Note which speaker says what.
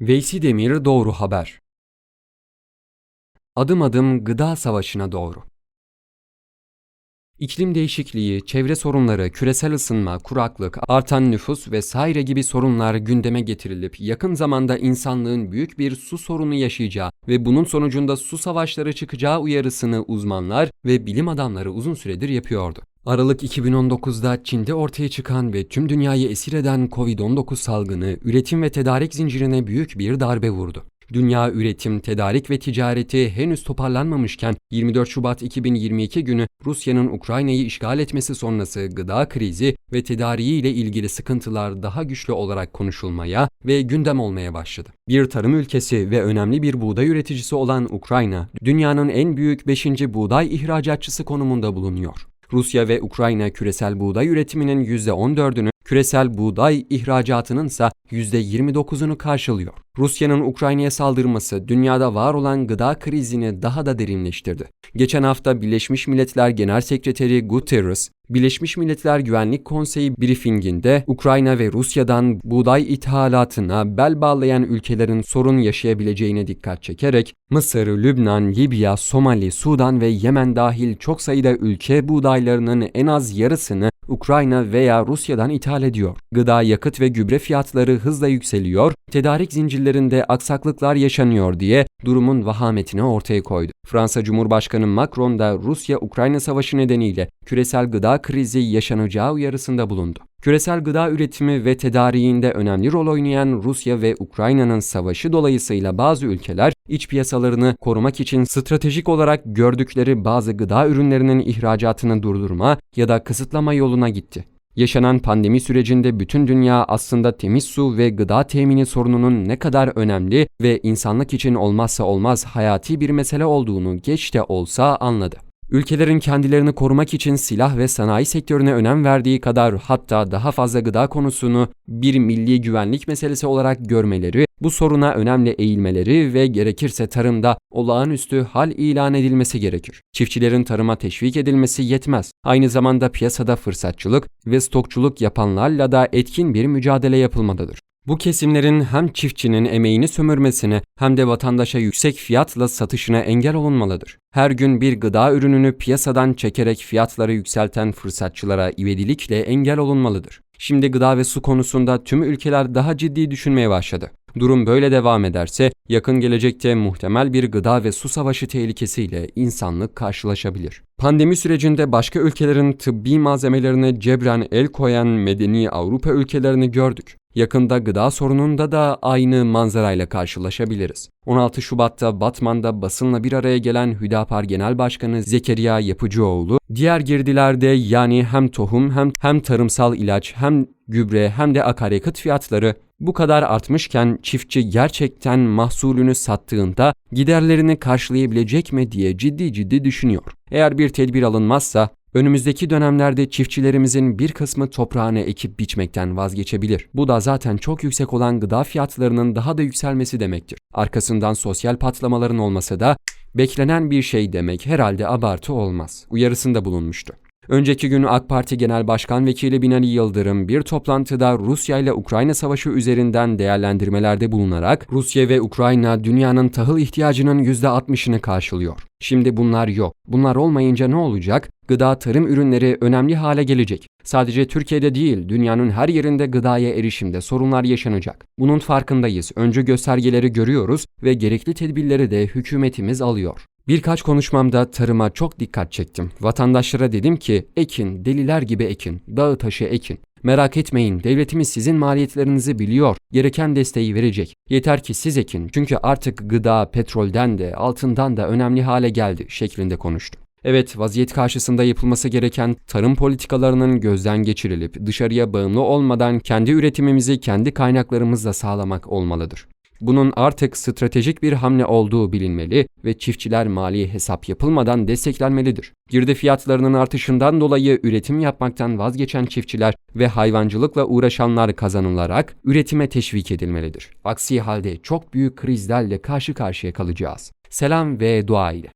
Speaker 1: Veysi Demir Doğru Haber Adım adım gıda savaşına doğru. İklim değişikliği, çevre sorunları, küresel ısınma, kuraklık, artan nüfus vesaire gibi sorunlar gündeme getirilip yakın zamanda insanlığın büyük bir su sorunu yaşayacağı ve bunun sonucunda su savaşları çıkacağı uyarısını uzmanlar ve bilim adamları uzun süredir yapıyordu. Aralık 2019'da Çin'de ortaya çıkan ve tüm dünyayı esir eden Covid-19 salgını üretim ve tedarik zincirine büyük bir darbe vurdu. Dünya üretim, tedarik ve ticareti henüz toparlanmamışken 24 Şubat 2022 günü Rusya'nın Ukrayna'yı işgal etmesi sonrası gıda krizi ve tedariği ile ilgili sıkıntılar daha güçlü olarak konuşulmaya ve gündem olmaya başladı. Bir tarım ülkesi ve önemli bir buğday üreticisi olan Ukrayna, dünyanın en büyük 5. buğday ihracatçısı konumunda bulunuyor. Rusya ve Ukrayna küresel buğday üretiminin %14'ünü, küresel buğday ihracatının ise %29'unu karşılıyor. Rusya'nın Ukrayna'ya saldırması dünyada var olan gıda krizini daha da derinleştirdi. Geçen hafta Birleşmiş Milletler Genel Sekreteri Guterres, Birleşmiş Milletler Güvenlik Konseyi briefinginde Ukrayna ve Rusya'dan buğday ithalatına bel bağlayan ülkelerin sorun yaşayabileceğine dikkat çekerek Mısır, Lübnan, Libya, Somali, Sudan ve Yemen dahil çok sayıda ülke buğdaylarının en az yarısını Ukrayna veya Rusya'dan ithal ediyor. Gıda, yakıt ve gübre fiyatları hızla yükseliyor, tedarik zincirlerinde aksaklıklar yaşanıyor diye durumun vahametini ortaya koydu. Fransa Cumhurbaşkanı Macron da Rusya-Ukrayna savaşı nedeniyle küresel gıda krizi yaşanacağı uyarısında bulundu. Küresel gıda üretimi ve tedariğinde önemli rol oynayan Rusya ve Ukrayna'nın savaşı dolayısıyla bazı ülkeler iç piyasalarını korumak için stratejik olarak gördükleri bazı gıda ürünlerinin ihracatını durdurma ya da kısıtlama yoluna gitti. Yaşanan pandemi sürecinde bütün dünya aslında temiz su ve gıda temini sorununun ne kadar önemli ve insanlık için olmazsa olmaz hayati bir mesele olduğunu geç de olsa anladı. Ülkelerin kendilerini korumak için silah ve sanayi sektörüne önem verdiği kadar hatta daha fazla gıda konusunu bir milli güvenlik meselesi olarak görmeleri, bu soruna önemli eğilmeleri ve gerekirse tarımda olağanüstü hal ilan edilmesi gerekir. Çiftçilerin tarıma teşvik edilmesi yetmez. Aynı zamanda piyasada fırsatçılık ve stokçuluk yapanlarla da etkin bir mücadele yapılmalıdır. Bu kesimlerin hem çiftçinin emeğini sömürmesine hem de vatandaşa yüksek fiyatla satışına engel olunmalıdır. Her gün bir gıda ürününü piyasadan çekerek fiyatları yükselten fırsatçılara ivedilikle engel olunmalıdır. Şimdi gıda ve su konusunda tüm ülkeler daha ciddi düşünmeye başladı. Durum böyle devam ederse yakın gelecekte muhtemel bir gıda ve su savaşı tehlikesiyle insanlık karşılaşabilir. Pandemi sürecinde başka ülkelerin tıbbi malzemelerine cebren el koyan medeni Avrupa ülkelerini gördük. Yakında gıda sorununda da aynı manzarayla karşılaşabiliriz. 16 Şubat'ta Batman'da basınla bir araya gelen Hüdapar Genel Başkanı Zekeriya Yapıcıoğlu, diğer girdilerde yani hem tohum hem hem tarımsal ilaç hem gübre hem de akaryakıt fiyatları bu kadar artmışken çiftçi gerçekten mahsulünü sattığında giderlerini karşılayabilecek mi diye ciddi ciddi düşünüyor. Eğer bir tedbir alınmazsa Önümüzdeki dönemlerde çiftçilerimizin bir kısmı toprağını ekip biçmekten vazgeçebilir. Bu da zaten çok yüksek olan gıda fiyatlarının daha da yükselmesi demektir. Arkasından sosyal patlamaların olması da beklenen bir şey demek herhalde abartı olmaz. Uyarısında bulunmuştu. Önceki gün AK Parti Genel Başkan Vekili Binali Yıldırım bir toplantıda Rusya ile Ukrayna savaşı üzerinden değerlendirmelerde bulunarak Rusya ve Ukrayna dünyanın tahıl ihtiyacının %60'ını karşılıyor. Şimdi bunlar yok. Bunlar olmayınca ne olacak? Gıda tarım ürünleri önemli hale gelecek. Sadece Türkiye'de değil, dünyanın her yerinde gıdaya erişimde sorunlar yaşanacak. Bunun farkındayız. Öncü göstergeleri görüyoruz ve gerekli tedbirleri de hükümetimiz alıyor. Birkaç konuşmamda tarıma çok dikkat çektim. Vatandaşlara dedim ki ekin, deliler gibi ekin, dağı taşı ekin. Merak etmeyin, devletimiz sizin maliyetlerinizi biliyor, gereken desteği verecek. Yeter ki siz ekin çünkü artık gıda, petrolden de, altından da önemli hale geldi şeklinde konuştu. Evet, vaziyet karşısında yapılması gereken tarım politikalarının gözden geçirilip dışarıya bağımlı olmadan kendi üretimimizi kendi kaynaklarımızla sağlamak olmalıdır. Bunun artık stratejik bir hamle olduğu bilinmeli ve çiftçiler mali hesap yapılmadan desteklenmelidir. Girdi fiyatlarının artışından dolayı üretim yapmaktan vazgeçen çiftçiler ve hayvancılıkla uğraşanlar kazanılarak üretime teşvik edilmelidir. Aksi halde çok büyük krizlerle karşı karşıya kalacağız. Selam ve dua ile.